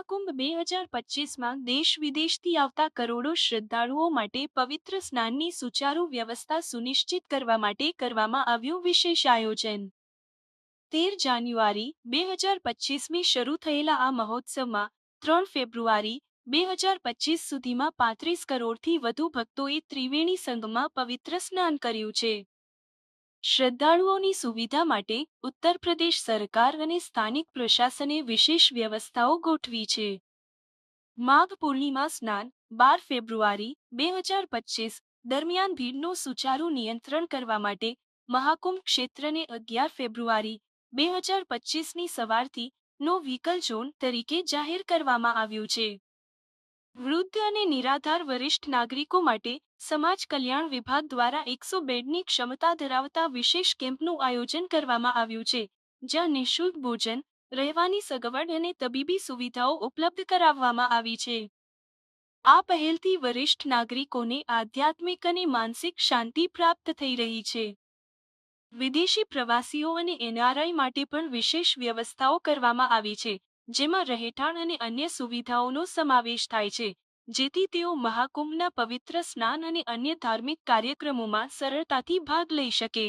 મહાકુંભ બે હજાર પચીસમાં દેશ વિદેશથી આવતા કરોડો શ્રદ્ધાળુઓ માટે પવિત્ર સ્નાનની સુચારુ વ્યવસ્થા સુનિશ્ચિત કરવા માટે કરવામાં આવ્યું વિશેષ આયોજન. તેર જાન્યુઆરી બે હજાર પચીસમી શરૂ થયેલા આ મહોત્સવમાં ત્રણ ફેબ્રુઆરી બે હજાર પચીસ સુધીમાં પાંત્રીસ કરોડથી વધુ ભક્તોએ ત્રિવેણી સંઘમાં પવિત્ર સ્નાન કર્યું છે. શ્રદ્ધાળુઓની સુવિધા માટે ઉત્તર પ્રદેશ સરકાર અને સ્થાનિક પ્રશાસને વિશેષ વ્યવસ્થાઓ ગોઠવી છે. માઘ પૂર્ણિમા સ્નાન બાર ફેબ્રુઆરી બે હજાર પચીસ દરમિયાન ભીડનું સુચારુ નિયંત્રણ કરવા માટે મહાકુંભ ક્ષેત્રને અગિયાર ફેબ્રુઆરી બે હજાર પચીસની સવારથી નો વ્હીકલ ઝોન તરીકે જાહેર કરવામાં આવ્યું છે. વૃદ્ધ અને નિરાધાર વરિષ્ઠ નાગરિકો માટે સમાજ કલ્યાણ વિભાગ દ્વારા એકસો બેડની ક્ષમતા ધરાવતા વિશેષ કેમ્પનું આયોજન કરવામાં આવ્યું છે, જ્યાં નિઃશુલ્ક ભોજન, રહેવાની સગવડ અને તબીબી સુવિધાઓ ઉપલબ્ધ કરાવવામાં આવી છે. આ પહેલથી વરિષ્ઠ નાગરિકોને આધ્યાત્મિક અને માનસિક શાંતિ પ્રાપ્ત થઈ રહી છે. વિદેશી પ્રવાસીઓ અને એનઆરઆઈ માટે પણ વિશેષ વ્યવસ્થાઓ કરવામાં આવી છે જેમાં રહેઠાણ અને અન્ય સુવિધાઓનો સમાવેશ થાય છે, જેથી તેઓ મહાકુંભના પવિત્ર સ્નાન અને અન્ય ધાર્મિક કાર્યક્રમોમાં સરળતાથી ભાગ લઈ શકે.